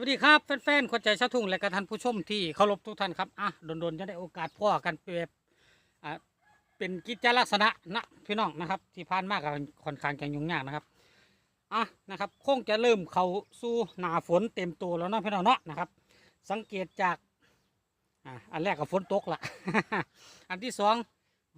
วัสดีครับแฟนๆคนใจชาวทุ่งและก็ท่านผู้ชมที่เคารพทุกท่านครับอะโดนๆจะได้โอกาสพ่อกันแบบอะเป็นกิจลักษณะนะพี่น้องนะครับ ที่ผ่านมากกับค่อนข้างจะยุ่งยากนะครับอะนะครับคงจะเริ่มเข้าสู่หนาฝนเต็มตัวแล้วเนาะพี่น้องเนาะนะครับ สังเกตจากอะอันแรกก็ฝนตกละอันที่สอง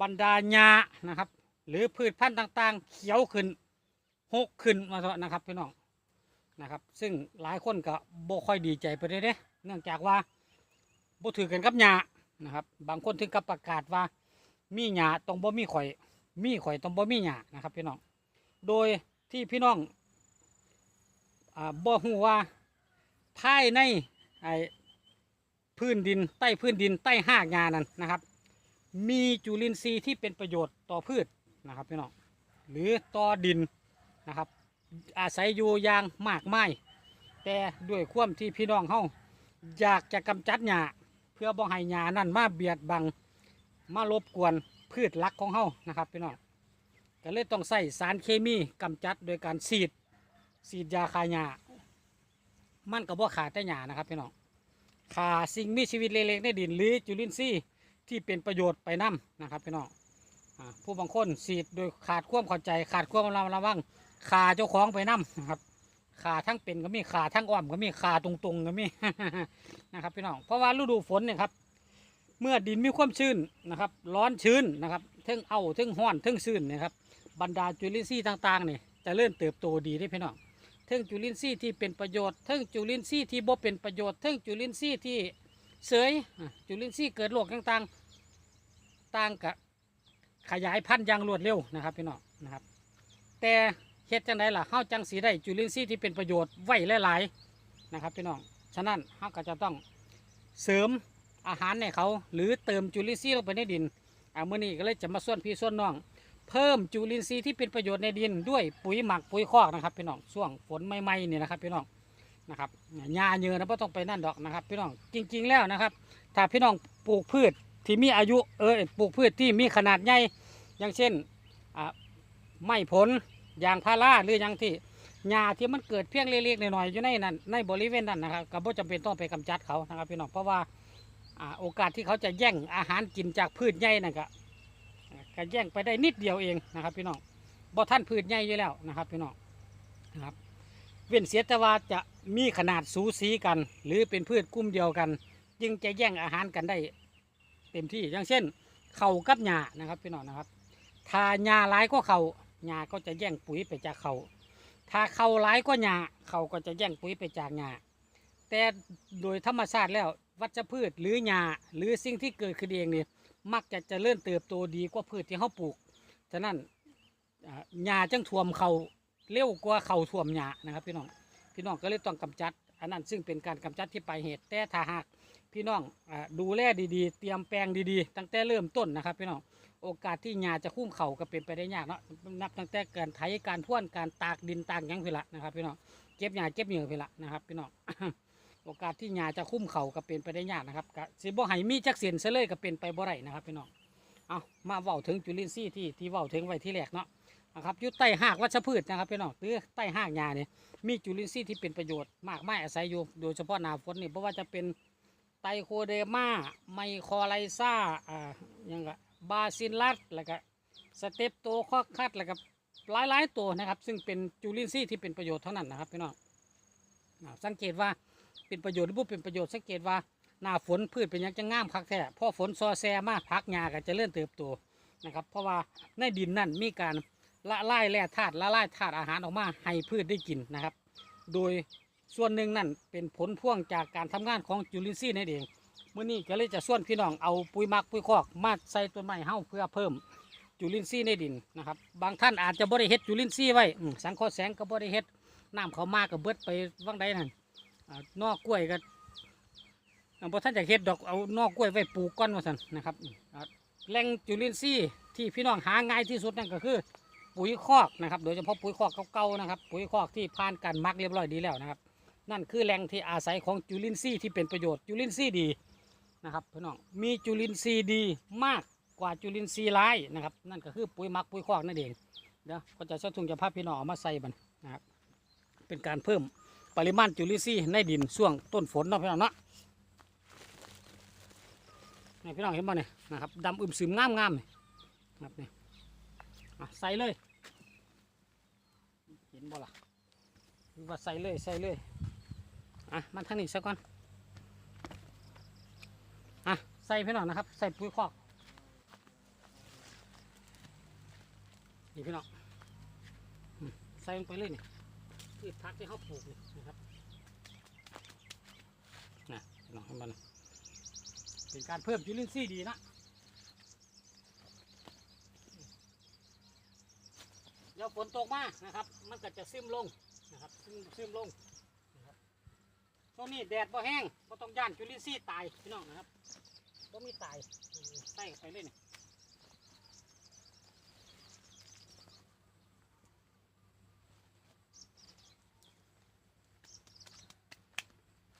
บรรดาหญ้านะครับ หรือพืชพันธุ์ต่างๆ เขียวขึ้นหกขึ้นมาเถอะนะครับพี่น้อง นะครับ ซึ่งหลายคนก็บ่ค่อยดีใจไปเลยเด้เนื่องจากว่าบ่ถือกันกับหญ้านะครับ บางคนถึงกับประกาศว่า มีหญ้าต้องบ่มีข่อย มีข่อยต้องบ่มีหญ้านะครับพี่น้อง โดยที่พี่น้องอ่าบ่ฮู้ว่าภายในไอ้พื้นดินใต้พื้นดินใต้หากหญ้านั้นนะครับ มีจุลินทรีย์ที่เป็นประโยชน์ต่อพืชนะครับพี่น้องหรือต่อดินนะครับ อาศัยอยู่อย่างมากมายแต่ด้วยความที่พี่น้องเฮาอยากจะกำจัดหญ้าเพื่อบ่ให้หญ้านั่นมาเบียดบังมารบกวนพืชหลักของเฮานะครับพี่น้องก็เลยต้องใส่สารเคมีกำจัดโดยการฉีดฉีดยาฆ่าหญ้ามันก็บ่ขาดแต่หญ้านะครับพี่น้องขาสิ่งมีชีวิตเล็กๆในดินหรือจุลินทรีย์ที่เป็นประโยชน์ไปนํนะครับพี่น้องผู้บางคนฉีดโดยขาดความเข้าใจขาดความระมัดระวัง ขาเจ้าของไปนํนะครับขาทั้งเป็นก็มีขาทั้งอ้อมก็มีขาตรงๆก็มีนะครับพี่น้องเพราะว่าฤดูฝนเนี่ยครับ เมื่อดินมีความชื้นนะครับ ร้อนชื้นนะครับเทึงเอาเทึงห้อนเทึงชื้นเนะครับ บรรดาจุลินทรีย์ต่างๆเนี่ยจะเริ่มเติบโตดีได้พี่น้องเทึงจุลินทรีย์ที่เป็นประโยชน์เทึงจุลินทรีย์ที่บ่เป็นประโยชน์เทึงจุลินทรีย์ที่เสยจุลินทรีย์เกิดโรคต่างๆต่างกับขยายพันธุ์อย่างรวดเร็วนะครับพี่น้องนะครับ แต่ เฮ็ดจังไดล่ะเฮาจังสีได้จุลินทรีย์ที่เป็นประโยชน์ไว้หลายๆนะครับพี่น้องฉะนั้นเฮาก็จะต้องเสริมอาหารในเขา หรือเติมจุลินทรีย์ลงไปในดินอ่ามื้อนี้ก็เลยจะมาส่วนพี่ส่วนน้อง เพิ่มจุลินทรีย์ที่เป็นประโยชน์ในดินด้วยปุ๋ยหมักปุ๋ยคอกนะครับพี่น้องช่วงฝนใหม่ๆนี่นะครับพี่น้องนะครับหญ้าเยอะนะบ่ต้องไปนั่นดอกนะครับ พี่น้องจริง ๆแล้วนะครับ ถ้าพี่น้องปลูกพืชที่มีอายุเออปลูกพืชที่มีขนาดใหญ่อย่างเช่นไม้ผล ยางพาราหรือหยังที่หญ้าที่มันเกิดเพียงเล็กๆหน่อยๆอยู่ในนั้นในบริเวณนั้นนะครับก็บ่จำเป็นต้องไปกำจัดเขานะครับพี่น้องเพราะว่าอโอกาสที่เขาจะแย่งอาหารกินจากพืชใหญ่นั่นก็ก็แย่งไปได้นิดเดียวเองนะครับ พี่น้องบ่ท่านพืชใหญ่อยู่แล้วนะครับพี่น้องนะครับ เว้นเสียแต่ว่าจะมีขนาดสูสีกัน หรือเป็นพืชกลุ่มเดียวกันจึงจะแย่งอาหารกันได้เต็มที่อย่างเช่น เขากับหญ้านะครับพี่น้องนะครับถ้าหญ้าหลายก็เขา หญ้าก็จะแย่งปุ๋ยไปจากเขาถ้าเขาหลายก็หญ้าเขาก็จะแย่งปุ๋ยไปจากหญ้าแต่โดยธรรมชาติแล้ววัชพืชหรือหญ้าหรือสิ่งที่เกิดขึ้นเองเนี่ยมักจะเจริญเติบโตดีกว่าพืชที่เขาปลูก ฉะนั้นอ่าหญ้าจังท่วมเขาเร็วกว่าเขาท่วมหญ้านะครับพี่น้องพี่น้องก็เลยต้องกำจัด อันนั้นซึ่งเป็นการกำจัดที่ปลายเหตุแต่ถ้าหากพี่น้องอดูแลดีๆ เตรียมแปลงดีๆ ตั้งแต่เริ่มต้นนะครับพี่น้อง โอกาสที่หญ้าจะคุ้มเข่าก็เป็นไปได้ยากเนาะนับตั้งแต่การไถการพ่วนการตากดินตากหยังพิละนะครับพี่น้องเก็บหญ้าเก็บเหงื่อพิละนะครับพี่น้องโอกาสที่หญ้าจะคุ้มเข่าก็เป็นไปได้ยากนะครับก็สิบ่ให้มีจักเสียนเสยเลยก็เป็นไปบ่ได้นะครับพี่น้องเอามาเว้าถึงจุลินทรีย์ที่ที่เว้าถึงไว้ที่แรกเนาะนะครับอยู่ใต้หากวัชพืชนะครับพี่น้องหรือใต้หากหญ้าเนี่ยมีจุลินทรีย์ที่เป็นประโยชน์มากมายอาศัยอยู่โดยเฉพาะหน้าฝนนี่เพราะว่าจะเป็นไตโคเดมาไมโครไลซาอ่ายังก็ บาซิลลัสแล้วก็สเตปโตคอคัดแล้วก็หลายๆตัวนะครับ ซึ่งเป็นจุลินทรีย์ที่เป็นประโยชน์เท่านั้นนะครับพี่น้องสังเกตว่าเป็นประโยชน์หรือบ่เป็นประโยชน์สังเกตว่าหน้าฝนพืชเป็นยังจะงามคักแท้พอฝนซอแซมาพักหญ้าก็จะเริ่มเติบโตนะครับ เพราะว่าในดินนั่นมีการละลายแร่ธาตุละลายธาตุอาหารออกมาให้พืชได้กินนะครับ โดยส่วนหนึ่งนั่นเป็นผลพ่วงจากการทำงานของจุลินทรีย์นั่นเอง มื่อนี้ก็เลยจะส่วนพี่น้องเอาปุ๋ยหมักปุ๋ยคอกมาใส่ต้นไม้เฮาเพื่อเพิ่มจุลินทรีย์ในดินนะครับ บางท่านอาจจะบริเฮ็ดจุลินทรีย์ไว้อืมสังเคราะห์แสงก็บริเฮ็ดน้ำเขามาก็เบิดไปว่างใดนั่นอ่านอกกล้วยก็อ่าบ่ท่านจะเฮ็ดดอกเอานอกกล้วยไว้ปลูกก้อนว่าซั่นนะครับอ่าแหล่งจุลินทรีย์ที่พี่น้องหาง่ายที่สุดนั่นก็คือ ปุ๋ยคอกนะครับ โดยเฉพาะปุ๋ยคอกเก่าๆนะครับ ปุ๋ยคอกที่ผ่านการหมักเรียบร้อยดีแล้วนะครับ นั่นคือแหล่งที่อาศัยของจุลินทรีย์ที่เป็นประโยชน์จุลินทรีย์ดี นะครับพี่น้องมีจุลินทรีย์ดีมากกว่าจุลินทรีย์ร้ายนะครับ นั่นก็คือปุ๋ยมักปุ๋ยคอกนั่นเองเดี๋ยวก็จะช่าทุงจะพาพี่น้องเอามาใส่บันนะครับเป็นการเพิ่มปริมาณจุลินทรีย์ในดินช่วงต้นฝนเนาะพี่น้องเนาะนี่พี่น้องเห็นบ่เนี่ยนะครับดำอึมซึมงามงามๆนี่นะครับนี่ใส่เลยเห็นบ่ล่ะว่าใส่เลยใส่เลยอะมาทางนี้ซะก่อน ใส่พี่น้องนะครับ ใส่ปุ๋ยคอกนี่พี่น้องใส่ลงไปเลยนี่พืชพักที่เขาปลูกนี่นะครับนะลองให้มันเป็นการเพิ่มจุลินทรีย์ดีนะเดี๋ยวฝนตกมานะครับ มันก็จะซึมลงนะครับซึมซึมลงนะครับช่วงนี้แดดบ่แห้งบ่ต้องย่านจุลินทรีย์ตายพี่น้องนะครับ บ่มีตายใส่เข้าไปเลยนี่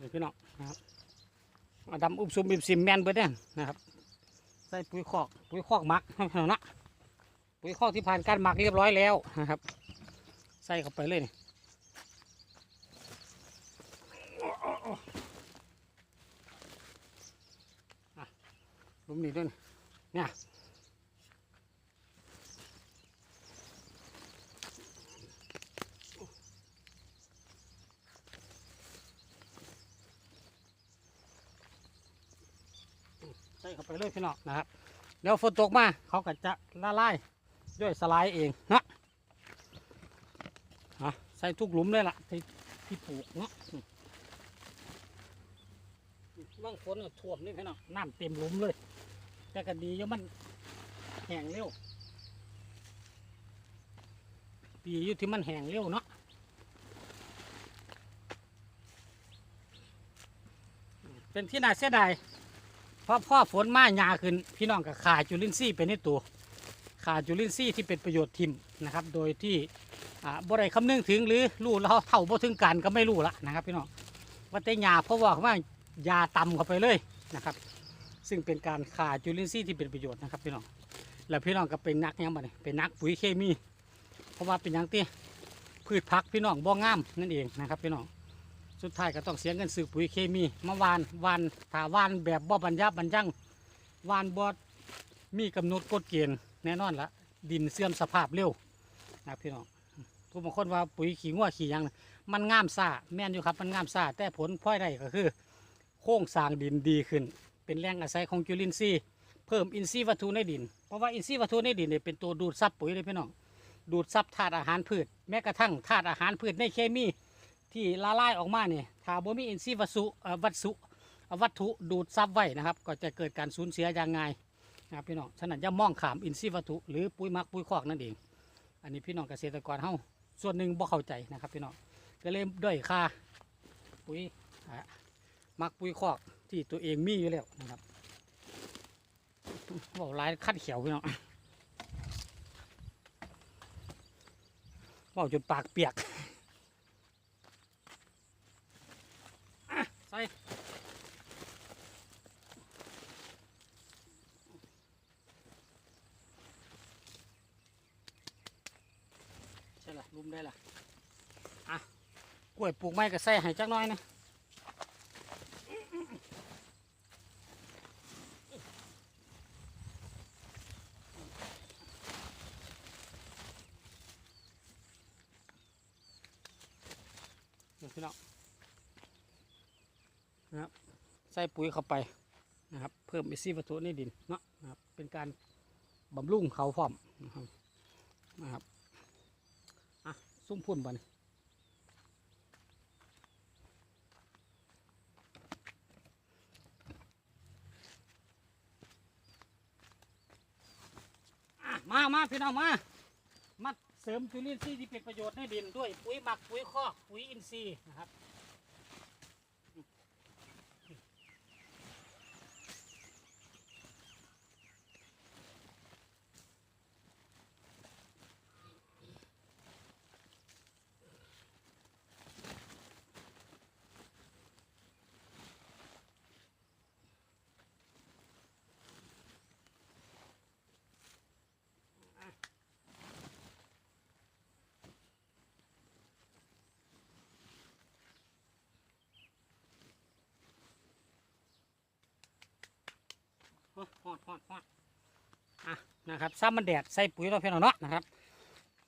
นี่พี่น้องนะครับเอาดำอุ้มซุมบิมซิมแมนเบิดเนี่ยนะครับ ใส่ปุ๋ยคอก ปุ๋ยคอกหมักให้พี่น้องนะปุ๋ยคอกที่ผ่านการหมักเรียบร้อยแล้วนะครับ ใส่เข้าไปเลยนี่อะหลุ มนี้ด้วยนี่เนี่ยใส่เข้าไปเลยพี่น้องนะครับเดี๋ยวฝนตกมาเขาก็จะละลายด้วยสไลด์เองนะอะใส่ทุกหลุมเลยล่ะที่ที่ปลูกเนาะบางคนก็ท่วมนี่พี่น้องน้ำเต็มหลุมเลย แต่ก็ดีอยู่มันแห้งเร็วดีอยู่ที่มันแห้งเร็วเนาะเป็นที่น่าเสียดายเพราะพ่อฝนมาหยาขึ้น พี่น้องกับขาจุลินทรีย์ไปในตัวขาจุลินทรีย์ที่เป็นประโยชน์ทิมนะครับ โดยที่อ่าบ่ได้คำนึงถึงหรือรู้แล้วเท่าบ่ถึงกันก็ไม่รู้ละนะครับ พี่น้องว่าแต่หยาเพราะว่าว่ายาต่ำเข้าไปเลยนะครับ ซึ่งเป็นการขาดจุลินทรีย์ที่เป็นประโยชน์นะครับพี่น้องแล้วพี่น้องก็เป็นนักยังบ่เนี่ยเป็นนักปุ๋ยเคมี เพราะว่าเป็นยังตีพืชพักพี่น้องบ่งามนั่นเองนะครับพี่น้องสุดท้ายก็ต้องเสียเงินซื้อปุ๋ยเคมีมาวานวานถาวานแบบบ่บรรยับบรรยังวานบ่มีกำหนดกฎเกณฑ์แน่นอนละดินเสื่อมสภาพเร็วนะครับพี่น้องผู้บางคนว่าปุ๋ยขี้งัวขี้ยังมันงามซ่าแม่นอยู่ครับมันงามซ่าแต่ผลพลอยได้ก็คือ โครงสร้างดินดีขึ้น เป็นแรงอาศัยของจุลินทรีย์เพิ่มอินทรีย์วัตถุในดิน เพราะว่าอินทรีย์วัตถุในดินเนี่ยเป็นตัวดูดซับปุ๋ยเลยพี่น้อง ดูดซับธาตุอาหารพืช แม้กระทั่งธาตุอาหารพืชในเคมีที่ละลายออกมาเนี่ยถ้าบ่มีอินทรีย์วัตถุวัตถุวัตถุดูดซับไว้นะครับ ก็จะเกิดการสูญเสียอย่างง่ายนะครับพี่น้อง ฉะนั้นอย่ามองขามอินทรีย์วัตถุหรือปุ๋ยมักปุ๋ยคอกนั่นเอง อันนี้พี่น้องเกษตรกรเฮาส่วนหนึ่งบ่เข้าใจนะครับพี่น้อง ก็เลยด้อยค่าปุ๋ยอะมักปุ๋ยคอก ที่ตัวเองมีอยู่แล้วนะครับบอกลายคัดเขียวพี่น้องบอกจนปากเปียกใส่ใช่ละรุมได้ละอะกล้วยปลูกไม้ก็ใส่ให้จักหน้อยนะ พี่น้องนะครับใส่ปุ๋ยเข้าไปนะครับ เพิ่มอินทรีย์วัตถุในดินเนาะนะครับเป็นการบำรุงเขาพร้อมนะครับนะครับอะซุ้มพุ่นบันมา มา พี่น้องมา เสริมจุลินทรีย์ที่เป็นประโยชน์ในดินด้วยปุ๋ยหมักปุ๋ยคอกปุ๋ยอินทรีย์นะครับ นะครับซ้ำมันแดดใส่ปุ๋ยเราะพี่น้องเนาะนะครับ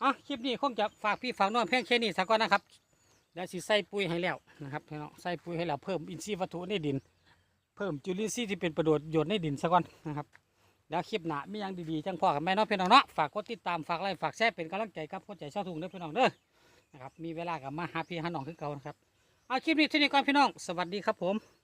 อะคลิปนี้คงจะฝากพี่ฝากน้องเพียงแค่นี้สักก่อนนะครับเดี๋ยวสิใส่ปุ๋ยให้แล้วนะครับพี่น้องใส่ปุ๋ยให้แล้วเพิ่มอินทรีย์วัตถุในดิน เพิ่มจุลินทรีย์ที่เป็นประโยชน์โยนในดินสักก่อนนะครับเดี๋ยวคลิปหน้ามีย่างดีๆจังพ่อกับแม่น้องพี่น้องเนาะฝากกดติดตามฝากไลค์ฝากแชร์เป็นกำลังใจกับคนใจช่าถุงเด้อพี่น้องเด้อนะครับมีเวลากับมาหาพี่หาน้องคือเก่านะครับเอาคลิปนี้ที่นี่ก่อนพี่น้อง สวัสดีครับผม